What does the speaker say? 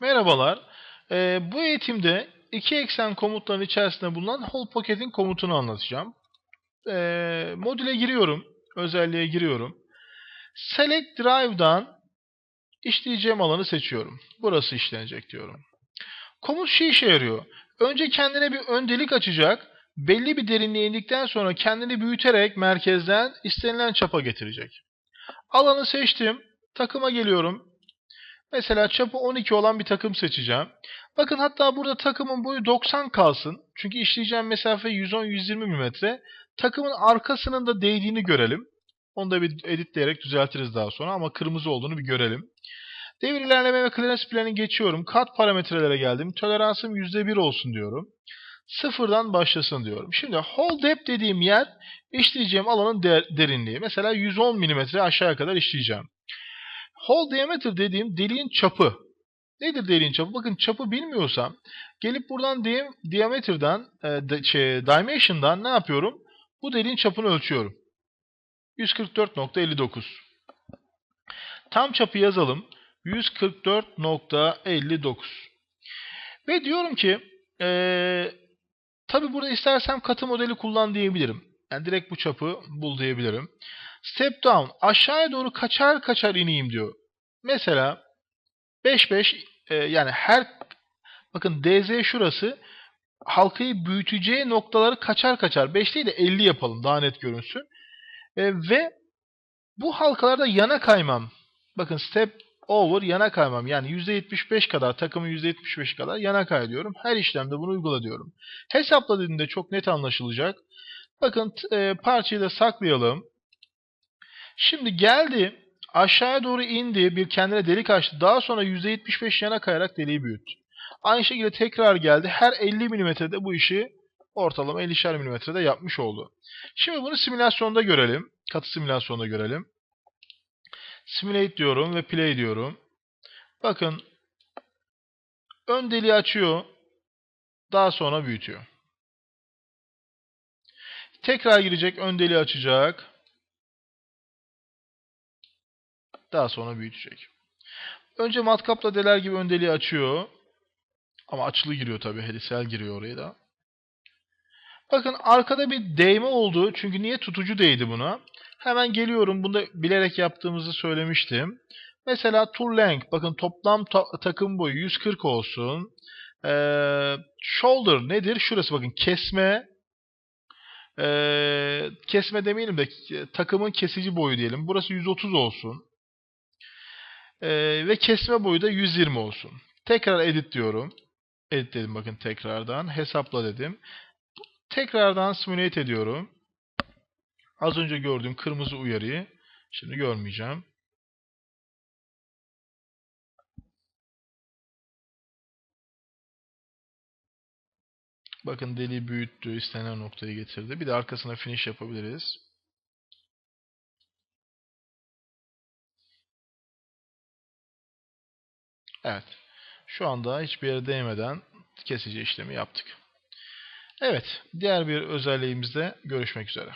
Merhabalar. Ee, bu eğitimde iki eksen komutların içerisinde bulunan whole pocketing komutunu anlatacağım. Ee, modüle giriyorum. Özelliğe giriyorum. Select Drive'dan işleyeceğim alanı seçiyorum. Burası işlenecek diyorum. Komut şu işe yarıyor. Önce kendine bir ön delik açacak. Belli bir derinliğe indikten sonra kendini büyüterek merkezden istenilen çapa getirecek. Alanı seçtim. Takıma geliyorum. Mesela çapı 12 olan bir takım seçeceğim. Bakın hatta burada takımın boyu 90 kalsın. Çünkü işleyeceğim mesafe 110-120 mm. Takımın arkasının da değdiğini görelim. Onu da bir editleyerek düzeltiriz daha sonra ama kırmızı olduğunu bir görelim. Devir ilerleme ve clearance planı geçiyorum. Kat parametrelere geldim. Toleransım %1 olsun diyorum. Sıfırdan başlasın diyorum. Şimdi hold depth dediğim yer işleyeceğim alanın de- derinliği. Mesela 110 mm aşağıya kadar işleyeceğim. Hole diameter dediğim deliğin çapı. Nedir deliğin çapı? Bakın çapı bilmiyorsam gelip buradan di diameter'dan e, de- şey, dimension'dan ne yapıyorum? Bu deliğin çapını ölçüyorum. 144.59. Tam çapı yazalım. 144.59. Ve diyorum ki e, tabi burada istersem katı modeli kullan diyebilirim. Yani direkt bu çapı bul diyebilirim. Step down. Aşağıya doğru kaçar kaçar ineyim diyor. Mesela 5 5 e, yani her bakın DZ şurası halkayı büyüteceği noktaları kaçar kaçar. 5 değil de 50 yapalım daha net görünsün. E, ve bu halkalarda yana kaymam. Bakın step over yana kaymam. Yani %75 kadar takımın %75 kadar yana kay. Her işlemde bunu uygula diyorum. Hesapla çok net anlaşılacak. Bakın e, parçayı da saklayalım. Şimdi geldi. Aşağıya doğru indi. Bir kendine delik açtı. Daha sonra %75 yana kayarak deliği büyüttü. Aynı şekilde tekrar geldi. Her 50 mm'de bu işi ortalama 50'şer mm'de yapmış oldu. Şimdi bunu simülasyonda görelim. Katı simülasyonda görelim. Simulate diyorum ve play diyorum. Bakın ön deliği açıyor. Daha sonra büyütüyor. Tekrar girecek. Ön deliği açacak. Daha sonra büyütecek. Önce matkapla deler gibi ön deliği açıyor. Ama açılı giriyor tabii. Helisel giriyor oraya da. Bakın arkada bir değme oldu. Çünkü niye tutucu değdi buna? Hemen geliyorum. Bunu da bilerek yaptığımızı söylemiştim. Mesela length. Bakın toplam ta- takım boyu 140 olsun. Ee, shoulder nedir? Şurası bakın kesme. Ee, kesme demeyelim de takımın kesici boyu diyelim. Burası 130 olsun. Ee, ve kesme boyu da 120 olsun. Tekrar edit diyorum. Edit dedim bakın tekrardan. Hesapla dedim. Tekrardan simulate ediyorum. Az önce gördüğüm kırmızı uyarıyı şimdi görmeyeceğim. Bakın deliği büyüttü, istenen noktayı getirdi. Bir de arkasına finish yapabiliriz. Evet. Şu anda hiçbir yere değmeden kesici işlemi yaptık. Evet. Diğer bir özelliğimizde görüşmek üzere.